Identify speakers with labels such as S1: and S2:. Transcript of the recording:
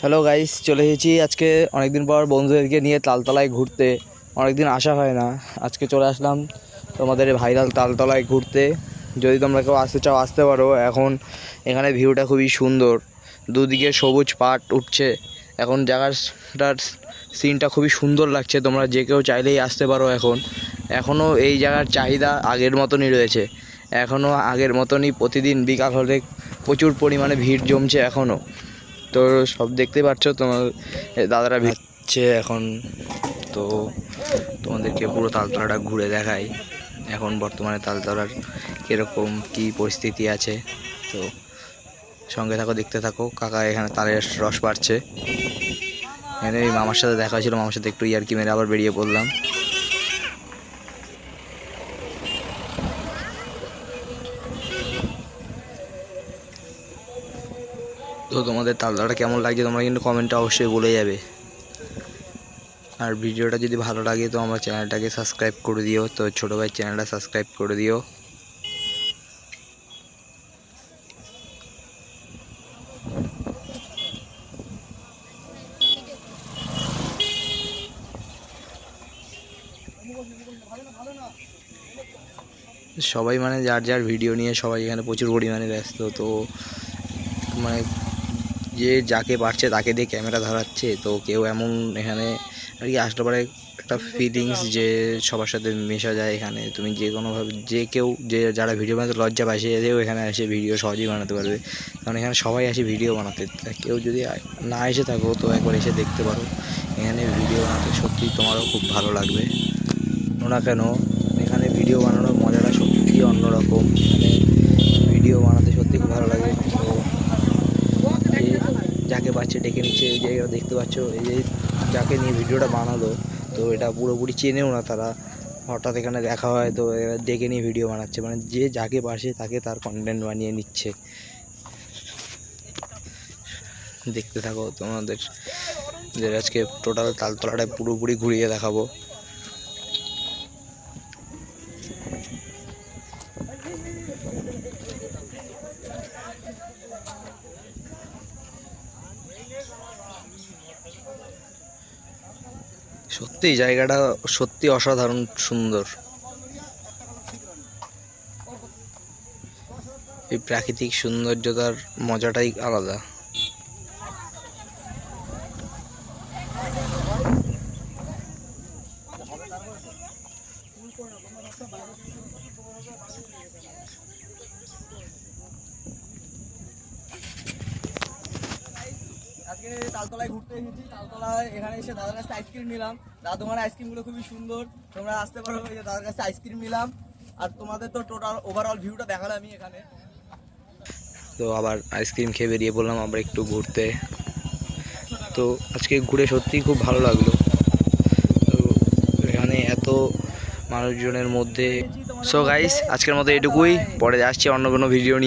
S1: Hello guys চলে এসেছি আজকে অনেকদিন পর বন্ধুদেরকে নিয়ে তালতলায় ঘুরতে। অনেকদিন আসা হয় না। আজকে চলে আসলাম তোমাদের ভাইরাল তালতলায় ঘুরতে। যদি তোমরা কেউ আসতে চাও, আসতে পারো। এখন এখানে ভিউটা খুবই সুন্দর। দুদিকে সবুজ পাট উঠছে। এখন জায়গাটার সিনটা খুবই সুন্দর লাগছে। তোমরা যে কেউ চাইলেই আসতে পারো এখন। এখনও এই জায়গার চাহিদা আগের মতনই রয়েছে। এখনও আগের মতনই প্রতিদিন বিকাল হলে প্রচুর পরিমাণে ভিড় জমছে এখনও তো সব দেখতে পাচ্ছ তোমার দাদারা ভিড়ছে এখন তো তোমাদেরকে পুরো তালতলাটা ঘুরে দেখাই। এখন বর্তমানে তালতলার কীরকম কী পরিস্থিতি আছে, তো সঙ্গে থাকো, দেখতে থাকো। কাকা এখানে তালের রস বাড়ছে। এখানে মামার সাথে দেখা হয়েছিল, মামার সাথে একটু ইয়ার্কি মেরে আবার বেরিয়ে পড়লাম। তো তোমাদের তালদাটা কেমন লাগছে তোমরা কিন্তু কমেন্টে অবশ্যই বলে যাবে। আর ভিডিওটা যদি ভালো লাগে তো আমার চ্যানেলটাকে সাবস্ক্রাইব করে দিও, তো ছোটো ভাই চ্যানেলটা সাবস্ক্রাইব করে দিও। সবাই মানে যার যার ভিডিও নিয়ে সবাই এখানে প্রচুর পরিমাণে ব্যস্ত, তো মানে যে যাকে পারছে তাকে দিয়ে ক্যামেরা ধরাচ্ছে, তো কেউ এমন এখানে আর কি আসলে পরে একটা ফিলিংস যে সবার সাথে মেশা যায় এখানে। তুমি যে কোনোভাবে যে কেউ যে যারা ভিডিও বানাতে লজ্জা পায়, সে এসেও এখানে এসে ভিডিও সহজেই বানাতে পারবে। কারণ এখানে সবাই আসে ভিডিও বানাতে। কেউ যদি না এসে থাকো, তো একবার এসে দেখতে পারো। এখানে ভিডিও বানাতে সত্যি তোমারও খুব ভালো লাগবে। না কেন, এখানে ভিডিও বানানোর মজাটা সত্যি অন্যরকম। এখানে ভিডিও বানাতে সত্যি খুব ভালো লাগে। তো যাকে পাচ্ছে, ডেকে নিচ্ছে, এই জায়গাটা দেখতে পাচ্ছ? এই যে যাকে নিয়ে ভিডিওটা বানালো, তো এটা পুরোপুরি চেনেও না তারা। হঠাৎ এখানে দেখা হয়, তো ডেকে নিয়ে ভিডিও বানাচ্ছে। মানে যে যাকে পাশে তাকে তার কন্টেন্ট বানিয়ে নিচ্ছে। দেখতে থাকো তোমাদের। আজকে টোটাল তালতলাটা পুরোপুরি ঘুরিয়ে দেখাবো। সত্যি জায়গাটা সত্যি অসাধারণ সুন্দর। এই প্রাকৃতিক সৌন্দর্যতার মজাটাই আলাদা।
S2: আজকে তালতলায় ঘুরতে এসেছি। তালতলায় এখানে এসে দাদার কাছে আইসক্রিম নিলাম। দাদা তোমার আইসক্রিমগুলো খুবই সুন্দর। তোমরা আসতে পারো, এই যে দাদার কাছে আইসক্রিম নিলাম। আর তোমাদের তো টোটাল ওভারঅল ভিউটা দেখালাম আমি এখানে।
S1: তো আবার আইসক্রিম খেয়ে বেরিয়ে পড়লাম আবার একটু ঘুরতে। তো আজকে ঘুরে সত্যিই খুব ভালো লাগল। তো এখানে এত মানুষজনের মধ্যে। সো গাইস আজকের মতো এটুকুই। পরে আসছি অন্য কোনো ভিডিও নিয়ে।